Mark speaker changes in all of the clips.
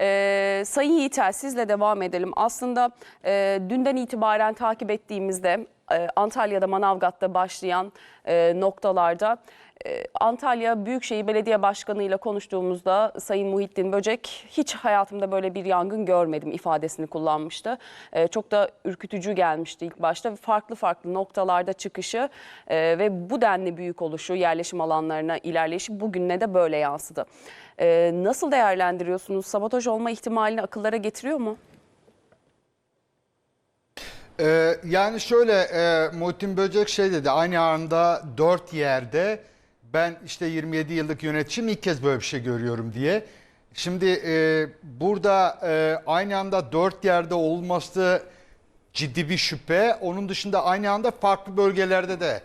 Speaker 1: Ee, Sayın Yiğitel sizle devam edelim. Aslında e, dünden itibaren takip ettiğimizde e, Antalya'da Manavgat'ta başlayan e, noktalarda e, Antalya Büyükşehir Belediye Başkanı ile konuştuğumuzda Sayın Muhittin Böcek hiç hayatımda böyle bir yangın görmedim ifadesini kullanmıştı. E, çok da ürkütücü gelmişti ilk başta. Farklı farklı noktalarda çıkışı e, ve bu denli büyük oluşu, yerleşim alanlarına ilerleyişi bugüne de böyle yansıdı. E, nasıl değerlendiriyorsunuz? Sabotaj olma ihtimalini akıllara getiriyor mu?
Speaker 2: Ee, yani şöyle e, Muhittin Böcek şey dedi aynı anda dört yerde ben işte 27 yıllık yöneticim ilk kez böyle bir şey görüyorum diye. Şimdi e, burada e, aynı anda dört yerde olması ciddi bir şüphe. Onun dışında aynı anda farklı bölgelerde de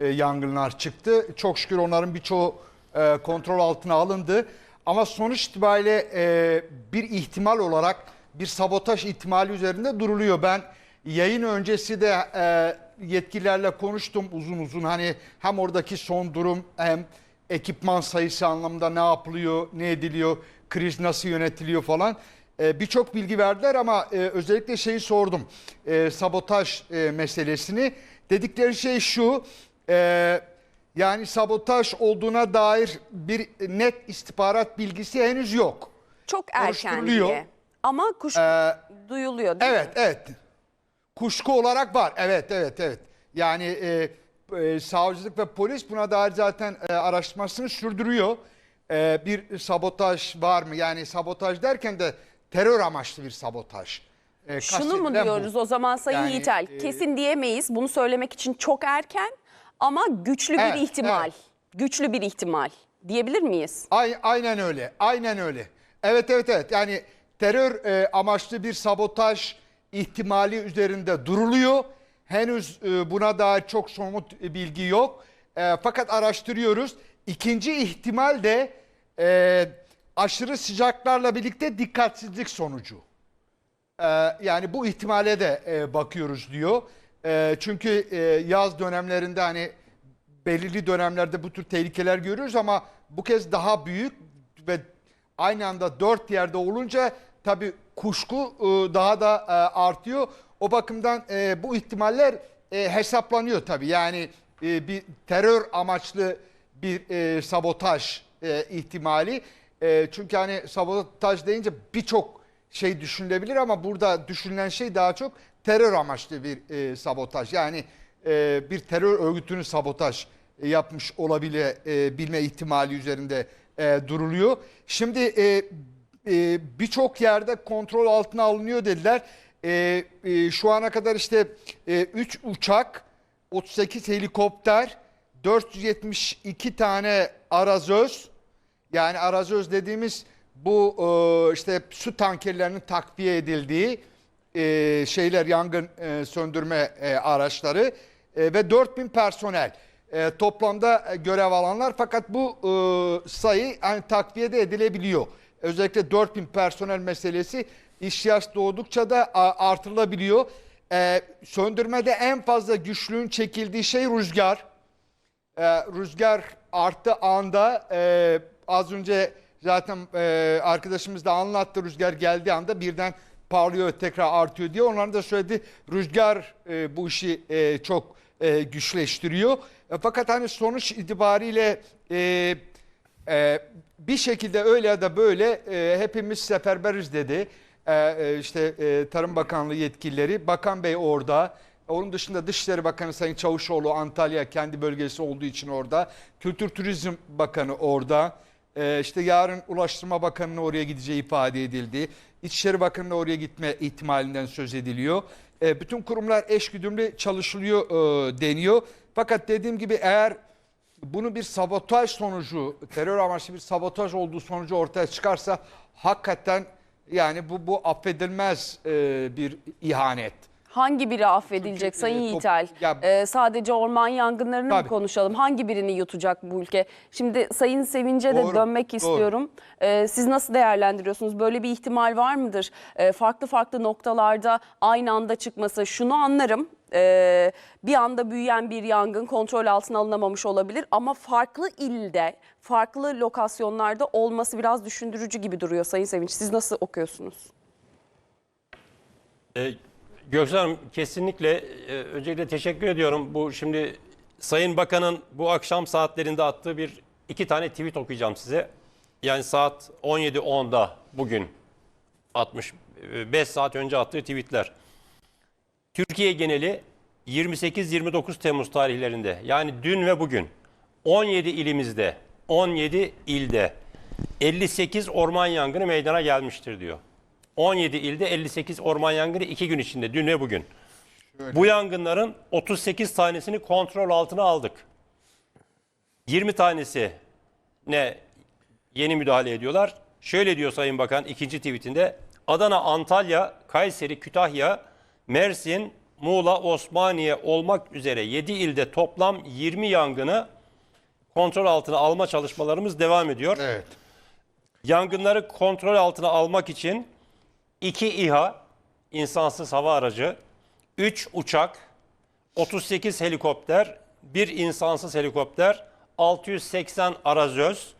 Speaker 2: e, yangınlar çıktı. Çok şükür onların birçoğu e, kontrol altına alındı. Ama sonuç itibariyle e, bir ihtimal olarak bir sabotaj ihtimali üzerinde duruluyor. Ben yayın öncesi de e, yetkililerle konuştum uzun uzun. Hani hem oradaki son durum hem ekipman sayısı anlamında ne yapılıyor, ne ediliyor, kriz nasıl yönetiliyor falan. E, Birçok bilgi verdiler ama e, özellikle şeyi sordum. E, sabotaj e, meselesini. Dedikleri şey şu. e, yani sabotaj olduğuna dair bir net istihbarat bilgisi henüz yok.
Speaker 1: Çok erken diye. Ama kuş
Speaker 2: Ee,
Speaker 1: duyuluyor değil
Speaker 2: Evet,
Speaker 1: mi?
Speaker 2: evet. Kuşku olarak var. Evet, evet, evet. Yani e, e, savcılık ve polis buna dair zaten e, araştırmasını sürdürüyor. E, bir sabotaj var mı? Yani sabotaj derken de terör amaçlı bir sabotaj. E,
Speaker 1: Şunu mu
Speaker 2: kastedilen bu.
Speaker 1: diyoruz o zaman Sayın
Speaker 2: Yani,
Speaker 1: Yiğitel?
Speaker 2: e,
Speaker 1: Kesin diyemeyiz. Bunu söylemek için çok erken ama güçlü
Speaker 2: Evet,
Speaker 1: bir ihtimal.
Speaker 2: evet.
Speaker 1: Güçlü bir ihtimal diyebilir miyiz?
Speaker 2: Ay- aynen öyle. Aynen öyle. Evet evet evet. Yani terör e, amaçlı bir sabotaj ihtimali üzerinde duruluyor. Henüz e, buna dair çok somut bilgi yok. E, fakat araştırıyoruz. İkinci ihtimal de e, aşırı sıcaklarla birlikte dikkatsizlik sonucu. Yani bu ihtimale de bakıyoruz diyor. Çünkü yaz dönemlerinde hani belirli dönemlerde bu tür tehlikeler görüyoruz ama bu kez daha büyük ve aynı anda dört yerde olunca tabii kuşku e, daha da e, artıyor. O bakımdan e, bu ihtimaller hesaplanıyor tabii. Yani bir terör amaçlı bir sabotaj ihtimali. Çünkü hani sabotaj deyince birçok şey düşünülebilir ama burada düşünülen şey daha çok terör amaçlı bir sabotaj. Yani bir terör örgütünün sabotaj yapmış olabilme ihtimali üzerinde e, duruluyor. Şimdi e, birçok yerde kontrol altına alınıyor dediler. E, e, şu ana kadar işte 3 uçak, 38 helikopter, 472 tane arazöz, yani arazöz dediğimiz bu e, işte su tankerlerinin takviye edildiği e, şeyler yangın e, söndürme e, araçları e, ve 4000 personel e, toplamda e, görev alanlar fakat bu e, sayı hani takviye de edilebiliyor. Özellikle 4000 personel meselesi ihtiyaç doğdukça da artırılabiliyor. E, söndürmede en fazla güçlüğün çekildiği şey rüzgar e, rüzgar arttı anda e, az önce zaten e, arkadaşımız da anlattı rüzgar geldiği anda birden parlıyor tekrar artıyor diye. Onların da söyledi rüzgar e, bu işi e, çok e, güçleştiriyor. E, fakat hani sonuç itibariyle e, e, bir şekilde öyle ya da böyle e, hepimiz seferberiz dedi. E, e, işte e, Tarım Bakanlığı yetkilileri. Bakan Bey orada. Onun dışında Dışişleri Bakanı Sayın Çavuşoğlu Antalya kendi bölgesi olduğu için orada. Kültür Turizm Bakanı orada. E, işte yarın Ulaştırma Bakanı'nın oraya gideceği ifade edildi. İçişleri Bakanı'nın oraya gitme ihtimalinden söz ediliyor. E, bütün kurumlar eşgüdümlü çalışılıyor e, deniyor. Fakat dediğim gibi eğer bunu bir sabotaj sonucu, terör amaçlı bir sabotaj olduğu sonucu ortaya çıkarsa hakikaten yani bu bu affedilmez e, bir ihanet.
Speaker 1: Hangi biri affedilecek
Speaker 2: Çünkü,
Speaker 1: Sayın
Speaker 2: e, top-
Speaker 1: Yiğitel?
Speaker 2: ya-
Speaker 1: Ee, sadece orman yangınlarını mı
Speaker 2: Tabii.
Speaker 1: konuşalım? Hangi birini yutacak bu ülke? Şimdi Sayın Sevinç'e de dönmek
Speaker 2: doğru.
Speaker 1: istiyorum. Ee, siz nasıl değerlendiriyorsunuz? Böyle bir ihtimal var mıdır? Ee, farklı farklı noktalarda aynı anda çıkması. Şunu anlarım. Ee, bir anda büyüyen bir yangın kontrol altına alınamamış olabilir ama farklı ilde, farklı lokasyonlarda olması biraz düşündürücü gibi duruyor Sayın Sevinç. Siz nasıl okuyorsunuz?
Speaker 3: Ee, Göksel Hanım kesinlikle e, öncelikle teşekkür ediyorum. Bu şimdi Sayın Bakan'ın bu akşam saatlerinde attığı bir iki tane tweet okuyacağım size. Yani saat 17.10'da bugün atmış 5 saat önce attığı tweetler. Türkiye geneli 28-29 Temmuz tarihlerinde yani dün ve bugün 17 ilimizde 17 ilde 58 orman yangını meydana gelmiştir diyor. 17 ilde 58 orman yangını 2 gün içinde dün ve bugün. Bu yangınların 38 tanesini kontrol altına aldık. 20 tanesi ne yeni müdahale ediyorlar. Şöyle diyor Sayın Bakan ikinci tweetinde Adana, Antalya, Kayseri, Kütahya, Mersin, Muğla, Osmaniye olmak üzere 7 ilde toplam 20 yangını kontrol altına alma çalışmalarımız devam ediyor.
Speaker 2: Evet.
Speaker 3: Yangınları kontrol altına almak için 2 İHA, insansız hava aracı, 3 uçak, 38 helikopter, 1 insansız helikopter, 680 arazöz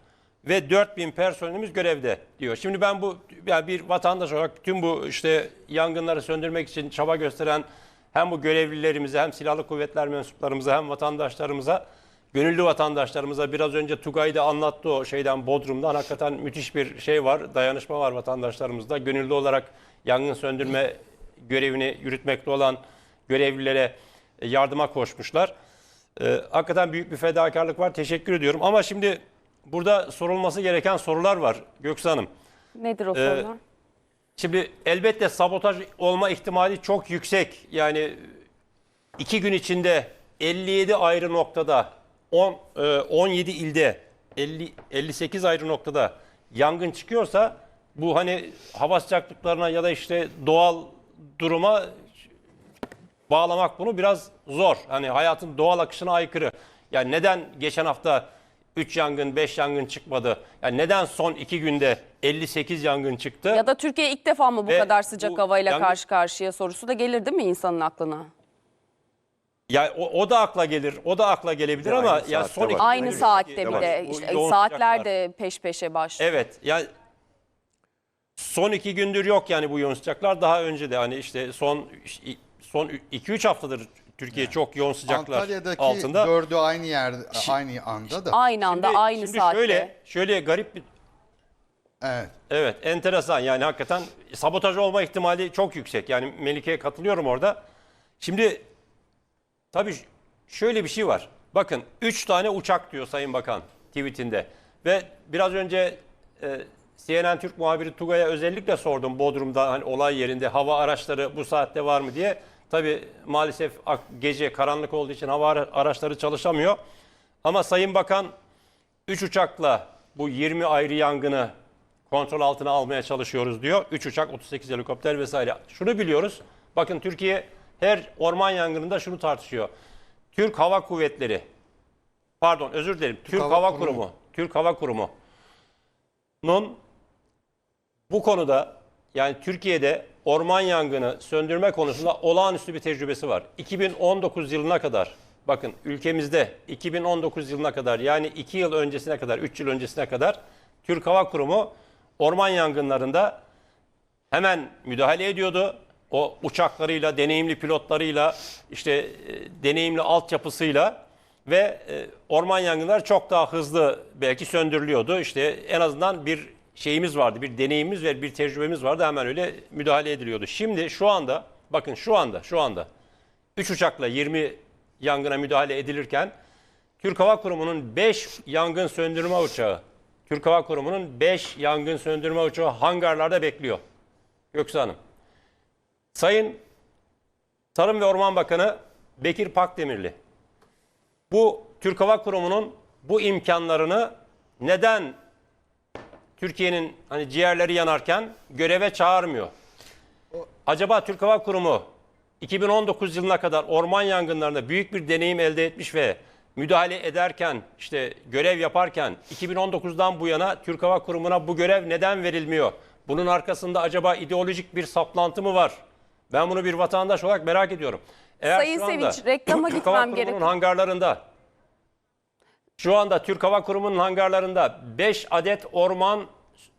Speaker 3: ve 4000 personelimiz görevde diyor. Şimdi ben bu yani bir vatandaş olarak tüm bu işte yangınları söndürmek için çaba gösteren hem bu görevlilerimize hem silahlı kuvvetler mensuplarımıza hem vatandaşlarımıza gönüllü vatandaşlarımıza biraz önce Tugay da anlattı o şeyden Bodrum'dan hakikaten müthiş bir şey var. Dayanışma var vatandaşlarımızda. Gönüllü olarak yangın söndürme görevini yürütmekte olan görevlilere e, yardıma koşmuşlar. Ee, hakikaten büyük bir fedakarlık var. Teşekkür ediyorum. Ama şimdi burada sorulması gereken sorular var Göksu Hanım.
Speaker 1: Nedir o
Speaker 3: Ee,
Speaker 1: sorular?
Speaker 3: Şimdi elbette sabotaj olma ihtimali çok yüksek. Yani iki gün içinde 57 ayrı noktada 10, e, 17 ilde 50, 58 ayrı noktada yangın çıkıyorsa bu hani hava sıcaklıklarına ya da işte doğal duruma bağlamak bunu biraz zor. Hani hayatın doğal akışına aykırı. Yani neden geçen hafta 3 yangın 5 yangın çıkmadı? Yani neden son 2 günde 58 yangın çıktı?
Speaker 1: Ya da Türkiye ilk defa mı bu
Speaker 3: Ve
Speaker 1: kadar sıcak
Speaker 3: bu
Speaker 1: havayla
Speaker 3: yangın-
Speaker 1: karşı karşıya sorusu da gelir değil mi insanın aklına?
Speaker 3: Ya o, o da akla gelir, o da akla gelebilir
Speaker 4: Ya
Speaker 3: ama
Speaker 4: aynı
Speaker 3: ya
Speaker 4: saatte
Speaker 3: son
Speaker 4: var.
Speaker 3: iki
Speaker 1: Aynı saatte bir de işte
Speaker 3: yoğun
Speaker 1: saatler
Speaker 3: sıcaklar.
Speaker 1: de peş peşe başlıyor.
Speaker 3: Evet yani son iki gündür yok yani bu yoğun sıcaklar. Daha önce de hani işte son son 2-3 haftadır Türkiye çok yoğun sıcaklar
Speaker 2: Antalya'daki
Speaker 3: altında.
Speaker 2: dördü aynı yer, aynı anda da.
Speaker 1: Aynı anda
Speaker 3: Şimdi-
Speaker 1: aynı
Speaker 3: şimdi
Speaker 1: saatte.
Speaker 3: Şöyle, şöyle garip bir
Speaker 2: Evet.
Speaker 3: Evet, enteresan. Yani hakikaten sabotaj olma ihtimali çok yüksek. Yani Melike'ye katılıyorum orada. Şimdi tabii şöyle bir şey var. Bakın 3 tane uçak diyor Sayın Bakan tweetinde. Ve biraz önce e, CNN Türk muhabiri Tugay'a özellikle sordum Bodrum'da hani olay yerinde hava araçları bu saatte var mı diye. Tabii maalesef gece karanlık olduğu için hava ara- araçları çalışamıyor. Ama Sayın Bakan 3 uçakla bu 20 ayrı yangını kontrol altına almaya çalışıyoruz diyor. 3 uçak, 38 helikopter vesaire. Şunu biliyoruz. Bakın Türkiye her orman yangınında şunu tartışıyor. Türk Hava Kuvvetleri, pardon özür dilerim. Türk,
Speaker 2: Hava
Speaker 3: Hava,
Speaker 2: Kurumu.
Speaker 3: Kurumu. Türk Hava Kurumu'nun bu konuda yani Türkiye'de orman yangını söndürme konusunda olağanüstü bir tecrübesi var. 2019 yılına kadar bakın ülkemizde 2019 yılına kadar yani 2 yıl öncesine kadar 3 yıl öncesine kadar Türk Hava Kurumu orman yangınlarında hemen müdahale ediyordu. O uçaklarıyla, deneyimli pilotlarıyla, işte e, deneyimli altyapısıyla ve e, orman yangınları çok daha hızlı belki söndürülüyordu. İşte en azından bir şeyimiz vardı, bir deneyimimiz ve bir tecrübemiz vardı. Hemen öyle müdahale ediliyordu. Şimdi şu anda, bakın şu anda, şu anda 3 uçakla 20 yangına müdahale edilirken Türk Hava Kurumu'nun 5 yangın söndürme uçağı, Türk Hava Kurumu'nun 5 yangın söndürme uçağı hangarlarda bekliyor. Göksu Hanım. Sayın Tarım ve Orman Bakanı Bekir Pakdemirli bu Türk Hava Kurumu'nun bu imkanlarını neden Türkiye'nin hani ciğerleri yanarken göreve çağırmıyor? Acaba Türk Hava Kurumu 2019 yılına kadar orman yangınlarında büyük bir deneyim elde etmiş ve müdahale ederken işte görev yaparken 2019'dan bu yana Türk Hava Kurumu'na bu görev neden verilmiyor? Bunun arkasında acaba ideolojik bir saplantı mı var? Ben bunu bir vatandaş olarak merak ediyorum. Eğer
Speaker 1: Sayın
Speaker 3: şu anda
Speaker 1: Sevinç, reklama
Speaker 3: Türk Hava
Speaker 1: gitmem
Speaker 3: Kurumu'nun
Speaker 1: gerekiyor.
Speaker 3: hangarlarında şu anda Türk Hava Kurumu'nun hangarlarında 5 adet orman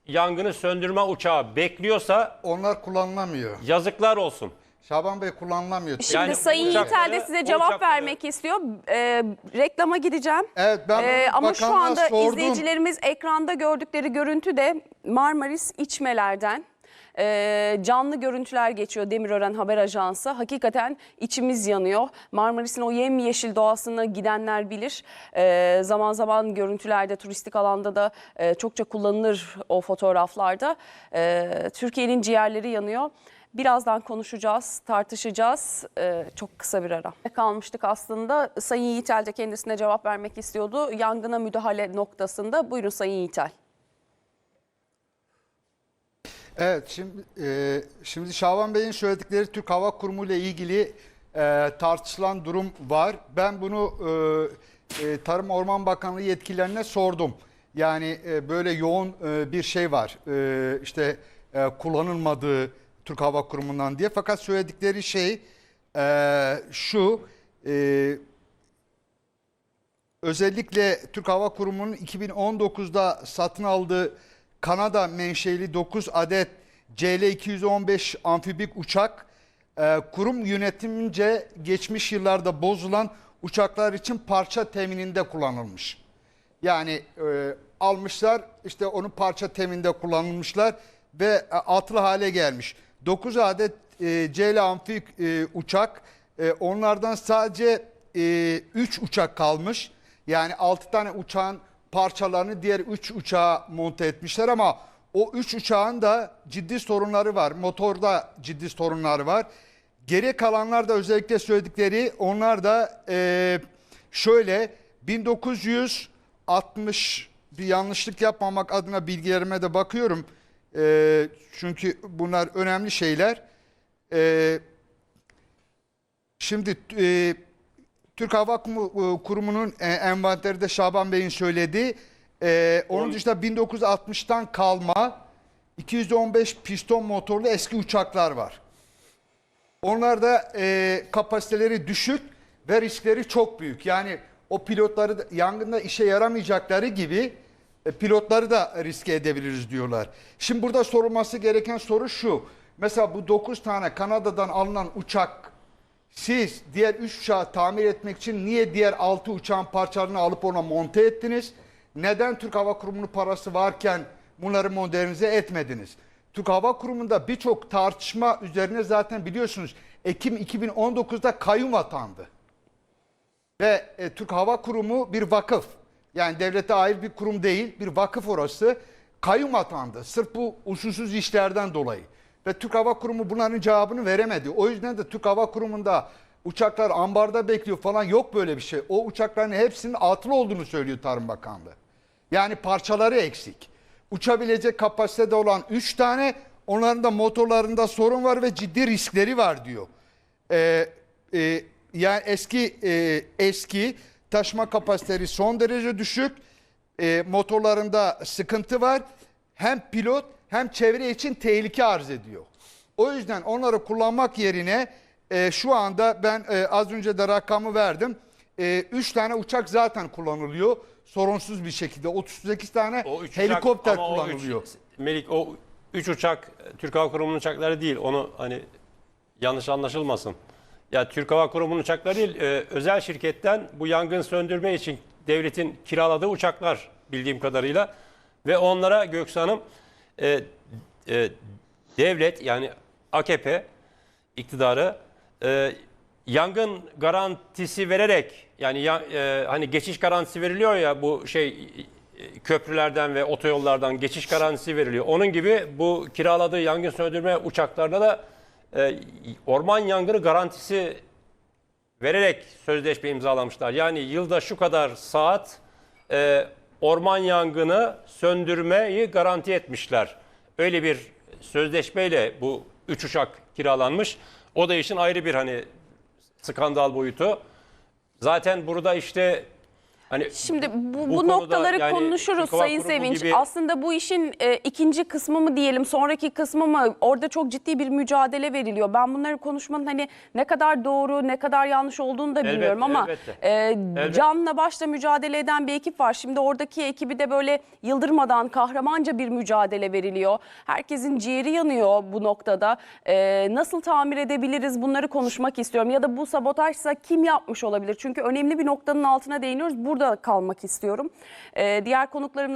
Speaker 3: yangını söndürme uçağı bekliyorsa
Speaker 2: Onlar kullanılamıyor.
Speaker 3: yazıklar olsun.
Speaker 2: Şaban Bey kullanılamıyor.
Speaker 1: Şimdi
Speaker 3: Yani
Speaker 1: Sayın
Speaker 3: uçakları-
Speaker 1: Yiğitel de size cevap
Speaker 3: uçakları-
Speaker 1: vermek istiyor. Ee, reklama gideceğim.
Speaker 2: Evet, ben
Speaker 1: Ee, ama şu
Speaker 2: bakanlığa
Speaker 1: anda
Speaker 2: sordum.
Speaker 1: izleyicilerimiz ekranda gördükleri görüntü de Marmaris içmelerden. Ee, canlı görüntüler geçiyor Demirören Haber Ajansı. Hakikaten içimiz yanıyor. Marmaris'in o yemyeşil doğasına gidenler bilir. Ee, zaman zaman görüntülerde, turistik alanda da e, çokça kullanılır o fotoğraflarda. Ee, Türkiye'nin ciğerleri yanıyor. Birazdan konuşacağız, tartışacağız. Ee, çok kısa bir ara. Kalmıştık aslında. Sayın Yiğitel de kendisine cevap vermek istiyordu. Yangına müdahale noktasında. Buyurun Sayın Yiğitel.
Speaker 2: Evet şimdi e, şimdi Şaban Bey'in söyledikleri Türk Hava Kurumu ile ilgili e, tartışılan durum var. Ben bunu e, e, Tarım Orman Bakanlığı yetkililerine sordum. Yani e, böyle yoğun e, bir şey var. E, işte e, kullanılmadığı Türk Hava Kurumu'ndan diye. Fakat söyledikleri şey e, şu. E, özellikle Türk Hava Kurumu'nun 2019'da satın aldığı Kanada menşeli 9 adet CL-215 amfibik uçak e, kurum yönetimince geçmiş yıllarda bozulan uçaklar için parça temininde kullanılmış. Yani e, almışlar işte onun parça teminde kullanılmışlar ve e, atlı hale gelmiş. 9 adet e, CL amfibik e, uçak e, onlardan sadece 3 uçak kalmış. Yani 6 tane uçağın parçalarını diğer 3 uçağa monte etmişler ama o 3 uçağın da ciddi sorunları var. Motorda ciddi sorunları var. Geri kalanlar da özellikle söyledikleri onlar da e, şöyle 1960 bir yanlışlık yapmamak adına bilgilerime de bakıyorum. E, çünkü bunlar önemli şeyler. E, şimdi e, Türk Hava Kumu- Kurumu'nun e, envanteri de Şaban Bey'in söylediği. E, onun
Speaker 3: On-
Speaker 2: dışında 1960'tan kalma 215 piston motorlu eski uçaklar var. Onlar da e, kapasiteleri düşük ve riskleri çok büyük. Yani o pilotları da, yangında işe yaramayacakları gibi e, pilotları da riske edebiliriz diyorlar. Şimdi burada sorulması gereken soru şu. Mesela bu 9 tane Kanada'dan alınan uçak siz diğer 3 uçağı tamir etmek için niye diğer 6 uçağın parçalarını alıp ona monte ettiniz? Neden Türk Hava Kurumu'nun parası varken bunları modernize etmediniz? Türk Hava Kurumu'nda birçok tartışma üzerine zaten biliyorsunuz Ekim 2019'da kayyum atandı. Ve e, Türk Hava Kurumu bir vakıf. Yani devlete ait bir kurum değil, bir vakıf orası. Kayyum atandı. Sırf bu usulsüz işlerden dolayı. Ve Türk Hava Kurumu bunların cevabını veremedi. O yüzden de Türk Hava Kurumu'nda uçaklar ambarda bekliyor falan yok böyle bir şey. O uçakların hepsinin atıl olduğunu söylüyor Tarım Bakanlığı. Yani parçaları eksik. Uçabilecek kapasitede olan 3 tane onların da motorlarında sorun var ve ciddi riskleri var diyor. Ee, e, yani eski e, eski taşıma kapasiteleri son derece düşük. E, motorlarında sıkıntı var. Hem pilot hem çevre için tehlike arz ediyor. O yüzden onları kullanmak yerine e, şu anda ben e, az önce de rakamı verdim. 3 tane uçak zaten kullanılıyor sorunsuz bir şekilde. 38 tane
Speaker 3: O üç
Speaker 2: helikopter
Speaker 3: uçak, ama o
Speaker 2: kullanılıyor.
Speaker 3: üç- Melik o 3 uçak Türk Hava Kurumu'nun uçakları değil. Onu hani yanlış anlaşılmasın. Ya Türk Hava Kurumu'nun uçakları değil, e, özel şirketten bu yangın söndürme için devletin kiraladığı uçaklar bildiğim kadarıyla ve onlara Göksu Hanım e, e, devlet yani AKP iktidarı e, yangın garantisi vererek yani ya- e, hani geçiş garantisi veriliyor ya bu şey köprülerden ve otoyollardan geçiş garantisi veriliyor. Onun gibi bu kiraladığı yangın söndürme uçaklarına da e, orman yangını garantisi vererek sözleşme imzalamışlar. Yani yılda şu kadar saat e, orman yangını söndürmeyi garanti etmişler. Öyle bir sözleşmeyle bu üç uçak kiralanmış. O da işin ayrı bir hani skandal boyutu. Zaten burada işte hani
Speaker 1: Şimdi bu,
Speaker 3: Bu
Speaker 1: bu, noktaları
Speaker 3: yani
Speaker 1: konuşuruz Sayın Sevinç.
Speaker 3: gibi-
Speaker 1: Aslında bu işin e, ikinci kısmı mı diyelim, sonraki kısmı mı? Orada çok ciddi bir mücadele veriliyor. Ben bunları konuşmanın hani ne kadar doğru, ne kadar yanlış olduğunu da
Speaker 3: Elbette,
Speaker 1: bilmiyorum ama
Speaker 3: elbette.
Speaker 1: e,
Speaker 3: Elbette.
Speaker 1: canla başla mücadele eden bir ekip var. Şimdi oradaki ekibi de böyle yıldırmadan kahramanca bir mücadele veriliyor. Herkesin ciğeri yanıyor bu noktada. E, nasıl tamir edebiliriz bunları konuşmak istiyorum. Ya da bu sabotajsa kim yapmış olabilir? Çünkü önemli bir noktanın altına değiniyoruz. Burada kalmak istiyorum. E, diğer konuklarımla